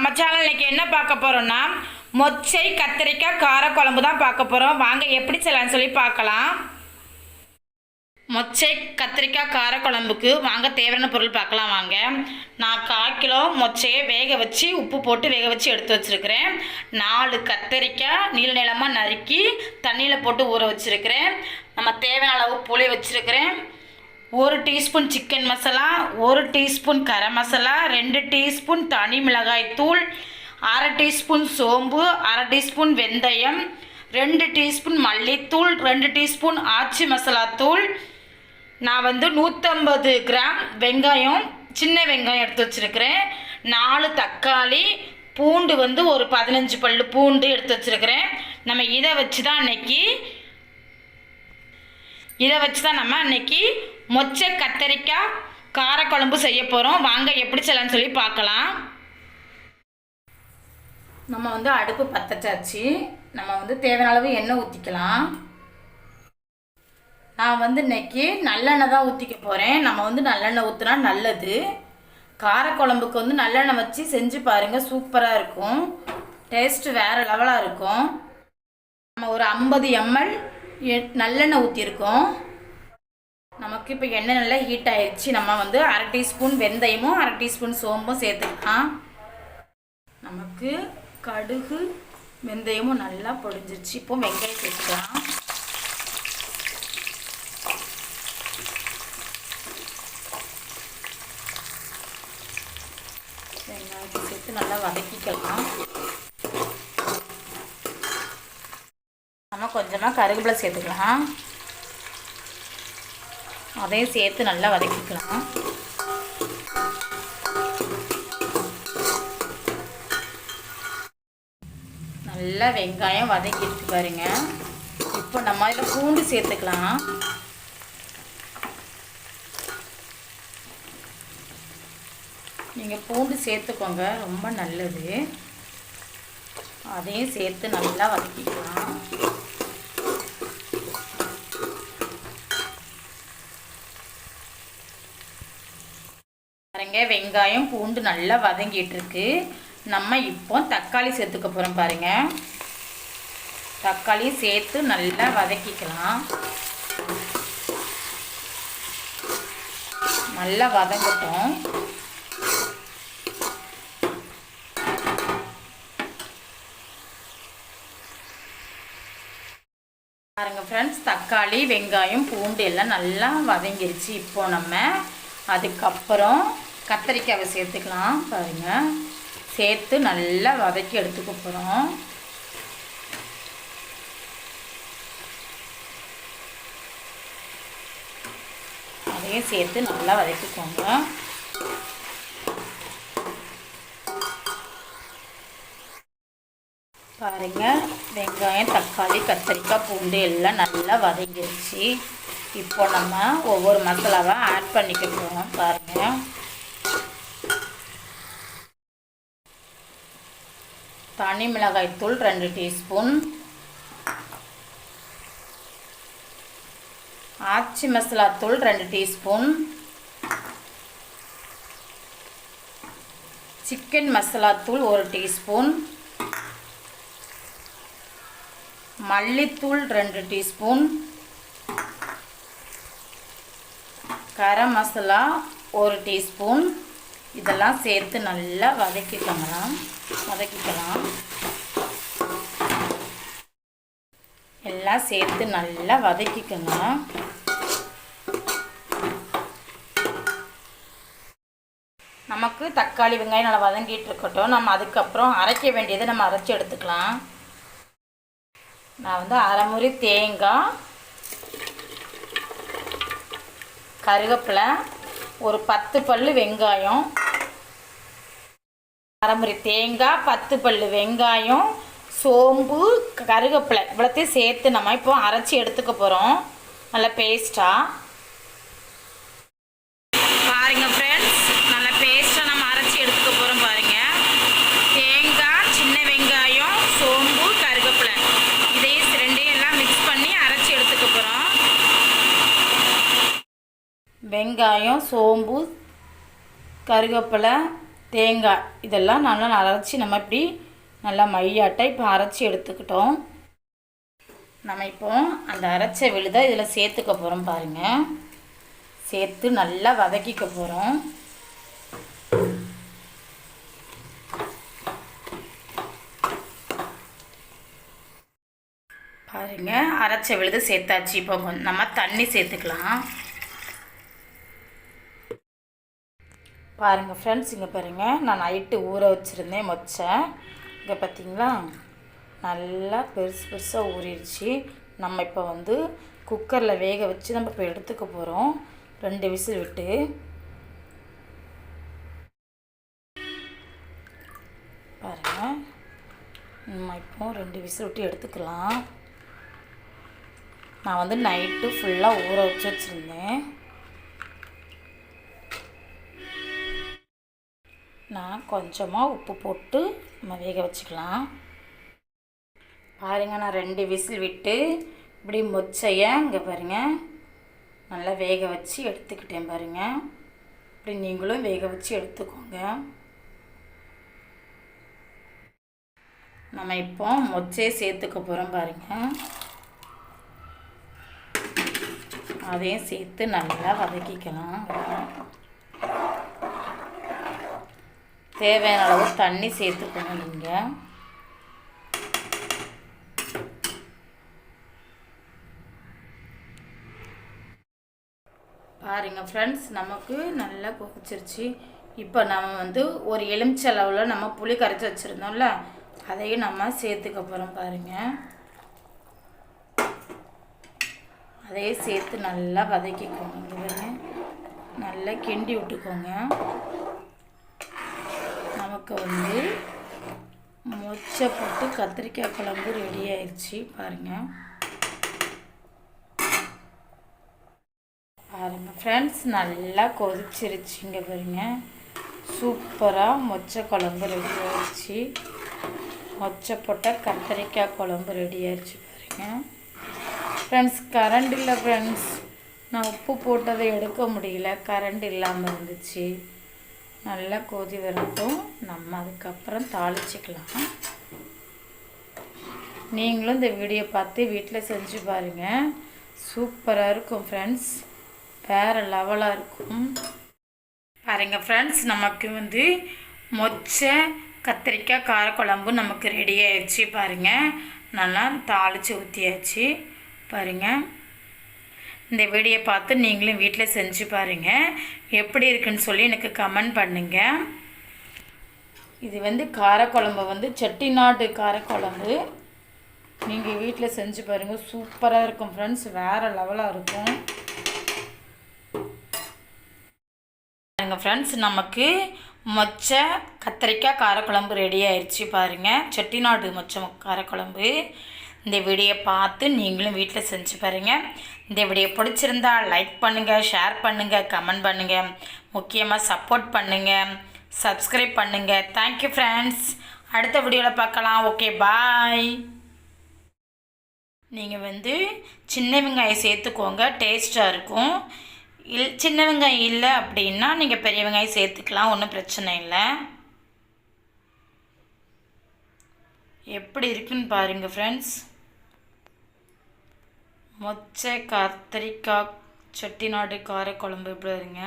நம்ம சேனல் இன்னைக்கு என்ன பார்க்க போகிறோன்னா மொச்சை கத்திரிக்காய் காரக்குழம்பு தான் பார்க்க போகிறோம் வாங்க எப்படி செய்யலாம்னு சொல்லி பார்க்கலாம். மொச்சை கத்திரிக்காய் கார குழம்புக்கு வாங்க தேவையான பொருள் பார்க்கலாம் வாங்க. நான் கால் கிலோ மொச்சையை வேக வச்சு உப்பு போட்டு வேக வச்சு எடுத்து வச்சுருக்கிறேன். நாலு கத்திரிக்காய் நீள நீளமாக நறுக்கி தண்ணியில் போட்டு ஊற வச்சுருக்கிறேன். நம்ம தேவையான அளவு புளி வச்சுருக்கிறேன். ஒரு டீஸ்பூன் சிக்கன் மசாலா ஒரு டீஸ்பூன் கரம் மசாலா ரெண்டு டீஸ்பூன் தனி மிளகாய் தூள் அரை டீஸ்பூன் சோம்பு அரை டீஸ்பூன் வெந்தயம் ரெண்டு டீஸ்பூன் மல்லித்தூள் ரெண்டு டீஸ்பூன் ஆச்சி மசாலா தூள். நான் வந்து நூற்றம்பது கிராம் வெங்காயம் சின்ன வெங்காயம் எடுத்து வச்சுருக்கிறேன். நாலு தக்காளி பூண்டு வந்து ஒரு பதினஞ்சு பல்லு பூண்டு எடுத்து வச்சுருக்கிறேன். நம்ம இதை வச்சு தான் அன்னைக்கு இதை வச்சு தான் நம்ம அன்னைக்கு மொச்சை கத்தரிக்காய் காரக்குழம்பு செய்ய போகிறோம் வாங்க எப்படி செய்யலாம்னு சொல்லி பார்க்கலாம். நம்ம வந்து அடுப்பு பத்தச்சாச்சு. நம்ம வந்து தேவையான அளவு எண்ணெய் ஊற்றிக்கலாம் நான் வந்து இன்னைக்கு நல்லெண்ணெய் தான் ஊற்றிக்க போகிறேன் நம்ம வந்து நல்லெண்ணெய் ஊற்றினா நல்லது. காரக்குழம்புக்கு வந்து நல்லெண்ணெய் வச்சு செஞ்சு பாருங்கள் சூப்பராக இருக்கும். டேஸ்ட்டு வேறு லெவலாக இருக்கும். நம்ம ஒரு ஐம்பது எம்எல் நல்லெண்ணெய் ஊற்றிருக்கோம் இப்போ எண்ணெய் நல்லா ஹீட் ஆயிடுச்சு நம்ம வந்து அரை டீஸ்பூன் வெந்தயமும் அரை டீஸ்பூன் சோம்பும் சேர்த்துக்கலாம். நமக்கு கடுகு வெந்தயமும் நல்லா பொடிஞ்சிருச்சு. இப்போ வெங்காயம் சேர்த்துக்கலாம். வெங்காயத்தை சேர்த்து நல்லா வதக்கிக்கலாம். நம்ம கொஞ்சமாக கருவேப்பிலை சேர்த்துக்கலாம். அதையும் சேர்த்து நல்லா வதக்கிக்கலாம். நல்லா வெங்காயம் வதக்கிட்டு பாருங்க. இப்போ நம்ம இதில் பூண்டு சேர்த்துக்கலாம். நீங்கள் பூண்டு சேர்த்துக்கோங்க ரொம்ப நல்லது. அதையும் சேர்த்து நல்லா வதக்கிக்கலாம். பாருங்க வெங்காயம் பூண்டு நல்லா வதங்கிட்டு இருக்கு நம்ம இப்போ தக்காளி சேர்த்துக்க போகிறோம் பாருங்க. தக்காளியும் சேர்த்து நல்லா வதக்கிக்கலாம். நல்லா வதங்கட்டும். பாருங்க ஃப்ரெண்ட்ஸ் தக்காளி வெங்காயம் பூண்டு எல்லாம் நல்லா வதங்கிருச்சு. இப்போ நம்ம அதுக்கப்புறம் கத்தரிக்காவை சேர்த்துக்கலாம் பாருங்கள் சேர்த்து நல்லா வதக்கி எடுத்துக்க போகிறோம் அதையும் சேர்த்து நல்லா வதக்கிக்கோங்க. பாருங்கள் வெங்காயம் தக்காளி கத்தரிக்காய் பூண்டு எல்லாம் நல்லா வதங்கிருச்சு. இப்போ நம்ம ஒவ்வொரு மசாலாவை ஆட் பண்ணிக்க போகிறோம் பாருங்கள் தனி மிளகாய்த்தூள் ரெண்டு டீஸ்பூன். ஆச்சி மசாலா தூள் ரெண்டு டீஸ்பூன். சிக்கன் மசாலா தூள் ஒரு டீஸ்பூன். மல்லித்தூள் ரெண்டு டீஸ்பூன். கரம் மசாலா ஒரு டீஸ்பூன். இதெல்லாம் சேர்த்து நல்லா வதக்கிக்கலாம் வதக்கிக்கலாம். எல்லாம் சேர்த்து நல்லா வதக்கிக்கோங்க. நமக்கு தக்காளி வெங்காயம் நல்லா வதங்கிட்டு இருக்கட்டும். நம்ம அதுக்கப்புறம் அரைக்க வேண்டியதை நம்ம அரைச்சி எடுத்துக்கலாம். நான் வந்து அரைமுறி தேங்காய் கருவேப்பிலை ஒரு பத்து பல் வெங்காயம் அரைமுறை தேங்காய் பத்து பல் வெங்காயம் சோம்பு கருவேப்பிலை இவ்வளோத்தையும் சேர்த்து நம்ம இப்போ அரைச்சி எடுத்துக்க போகிறோம் நல்லா பேஸ்ட்டாக பாருங்க ஃப்ரெண்ட்ஸ் நல்லா பேஸ்ட்டாக நம்ம அரைச்சி எடுத்துக்க போகிறோம் பாருங்க. தேங்காய் சின்ன வெங்காயம் சோம்பு கருவேப்பிலை இதையும் ரெண்டையும் எல்லாம் மிக்ஸ் பண்ணி அரைச்சி எடுத்துக்க போகிறோம் வெங்காயம் சோம்பு கருவேப்பிலை தேங்காய். இதெல்லாம் நல்லா அரைச்சி நம்ம இப்படி நல்லா மையாட்டை இப்போ அரைச்சி எடுத்துக்கிட்டோம். நம்ம இப்போ அந்த அரைச்ச விழுதை இதில் சேர்த்துக்க போகிறோம் பாருங்கள் சேர்த்து நல்லா வதக்கிக்க போகிறோம் பாருங்கள் அரைச்ச விழுது சேர்த்தாச்சு. இப்போ நம்ம தண்ணி சேர்த்துக்கலாம். பாருங்கள் ஃப்ரெண்ட்ஸ் இங்கே பாருங்கள் நான் நைட்டு ஊற வச்சுருந்தேன் மொச்சேன் இங்கே பார்த்தீங்களா நல்லா பெருசு பெருசாக ஊறிடுச்சு. நம்ம இப்போ வந்து குக்கரில் வேக வச்சு நம்ம இப்போ எடுத்துக்க போகிறோம் ரெண்டு விசில் விட்டு. பாருங்கள் நம்ம இப்போ ரெண்டு விசில் விட்டு எடுத்துக்கலாம். நான் வந்து நைட்டு ஃபுல்லாக ஊற வச்சு வச்சுருந்தேன். நான் கொஞ்சமாக உப்பு போட்டு நம்ம வேக வச்சுக்கலாம். பாருங்கள் நான் ரெண்டு விசில் விட்டு இப்படி மொச்சையை இங்கே பாருங்கள் நல்லா வேக வச்சு எடுத்துக்கிட்டேன் பாருங்கள் இப்படி நீங்களும் வேக வச்சு எடுத்துக்கோங்க. நம்ம இப்போ மொச்சையை சேர்த்துக்க போகிறோம் பாருங்கள் அதையும் சேர்த்து நல்லா வதக்கிக்கலாம். தேவையான அளவு தண்ணி சேர்த்துக்கணும் நீங்கள் பாருங்கள் ஃப்ரெண்ட்ஸ் நமக்கு நல்லா கொதிச்சிருச்சு. இப்போ நம்ம வந்து ஒரு எலுமிச்சளவில் நம்ம புளி கரைச்சி வச்சுருந்தோம்ல அதையும் நம்ம சேர்த்துக்க போகிறோம் பாருங்கள் அதையே சேர்த்து நல்லா வதக்கிக்கோங்க. நல்லா கிண்டி விட்டுக்கோங்க. நமக்கு வந்து மொச்சை போட்டு கத்திரிக்காய் குழம்பு ரெடி ஆயிடுச்சு பாருங்கள் பாருங்கள் ஃப்ரெண்ட்ஸ் நல்லா கொதிச்சிருச்சுங்க பாருங்க. சூப்பராக மொச்சை குழம்பு ரெடி ஆயிடுச்சு மொச்சை போட்ட கத்திரிக்காய் குழம்பு ரெடி ஆயிடுச்சு பாருங்கள் ஃப்ரெண்ட்ஸ் கரண்ட் இல்லை ஃப்ரெண்ட்ஸ் நான் உப்பு போட்டதை எடுக்க முடியல கரண்ட் இல்லாமல் இருந்துச்சு. நல்லா கொதி வரட்டும். நம்ம அதுக்கப்புறம் தாளிச்சிக்கலாம். நீங்களும் இந்த வீடியோ பார்த்து வீட்டில் செஞ்சு பாருங்கள் சூப்பராக இருக்கும் ஃப்ரெண்ட்ஸ் வேறு லெவலாக இருக்கும். பாருங்கள் ஃப்ரெண்ட்ஸ் நமக்கு வந்து மொச்சை கத்திரிக்காய் காரக்குழம்பு நமக்கு ரெடி ஆயிடுச்சு பாருங்கள் நல்லா தாளித்து ஊற்றியாச்சு பாருங்கள் இந்த வீடியோ பார்த்து நீங்களும் வீட்டில் செஞ்சு பாருங்கள் எப்படி இருக்குன்னு சொல்லி எனக்கு கமெண்ட் பண்ணுங்கள் இது வந்து காரக்குழம்பு வந்து செட்டிநாடு காரக்குழம்பு. நீங்கள் வீட்டில் செஞ்சு பாருங்கள் சூப்பராக இருக்கும் ஃப்ரெண்ட்ஸ் வேறு லெவலாக இருக்கும். பாருங்கள் ஃப்ரெண்ட்ஸ் நமக்கு மொச்சை கத்திரிக்காய் காரக்குழம்பு ரெடி ஆயிடுச்சு பாருங்கள் செட்டிநாடு மொச்ச காரக்குழம்பு. இந்த வீடியோ பார்த்து நீங்களும் வீட்டில் செஞ்சு பாருங்கள் இந்த வீடியோ பிடிச்சிருந்தா லைக் பண்ணுங்கள் ஷேர் பண்ணுங்கள் கமெண்ட் பண்ணுங்கள் முக்கியமாக சப்போர்ட் பண்ணுங்கள் சப்ஸ்கிரைப் பண்ணுங்கள் தேங்க்யூ ஃப்ரெண்ட்ஸ் அடுத்த வீடியோவில் பார்க்கலாம். ஓகே பாய் நீங்கள் வந்து சின்ன வெங்காயம் சேர்த்துக்கோங்க. டேஸ்ட்டாக இருக்கும். இல் சின்ன வெங்காயம் இல்லை அப்படின்னா நீங்கள் பெரிய வெங்காயம் சேர்த்துக்கலாம். ஒன்றும் பிரச்சனை இல்லை. எப்படி இருக்குன்னு பாருங்கள் ஃப்ரெண்ட்ஸ் மொச்சை கத்திரிக்காய் செட்டிநாடு காரக்குழம்பு எப்படி இருங்க